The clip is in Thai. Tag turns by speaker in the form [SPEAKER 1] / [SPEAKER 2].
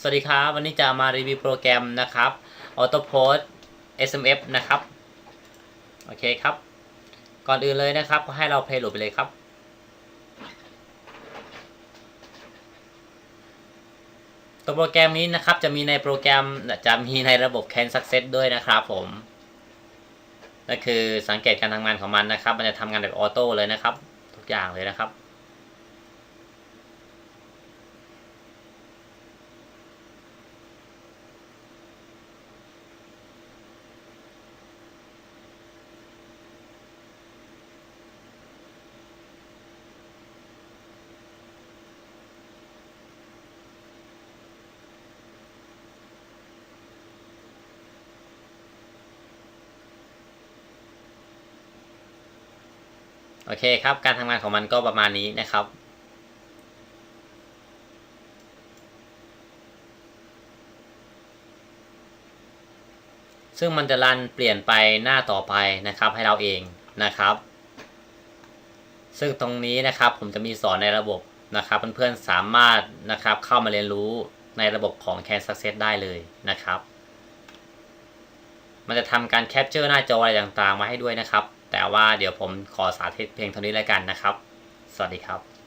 [SPEAKER 1] สวัสดีครับ วันนี้จะมารีวิวโปรแกรมนะครับ AutoPost SMF นะครับ โอเคครับ ก่อนอื่นเลยนะครับก็ให้เราเพลย์โหลดไปเลยครับ ตัวโปรแกรมนี้นะครับจะมีในโปรแกรมจะมีในระบบ Can Success ด้วยนะครับผมนั่นคือสังเกตการทำงานของมันนะครับ มันจะทำงานแบบออโต้เลยนะครับ ทุกอย่างเลยนะครับ โอเคครับ การทำงานของมันก็ประมาณนี้นะครับ ซึ่งมันจะรันเปลี่ยนไปหน้าต่อไปนะครับให้เราเองนะครับ ซึ่งตรงนี้นะครับผมจะมีสอนในระบบนะครับเพื่อนๆสามารถนะครับเข้ามาเรียนรู้ในระบบของ Can Success ได้เลยนะครับ มันจะทำการแคปเจอร์หน้าจออะไรต่างๆ มาให้ด้วยนะครับ แต่ว่าเดี๋ยวผมขอสาธิตเพียงเท่านี้แล้วกันนะครับ สวัสดีครับ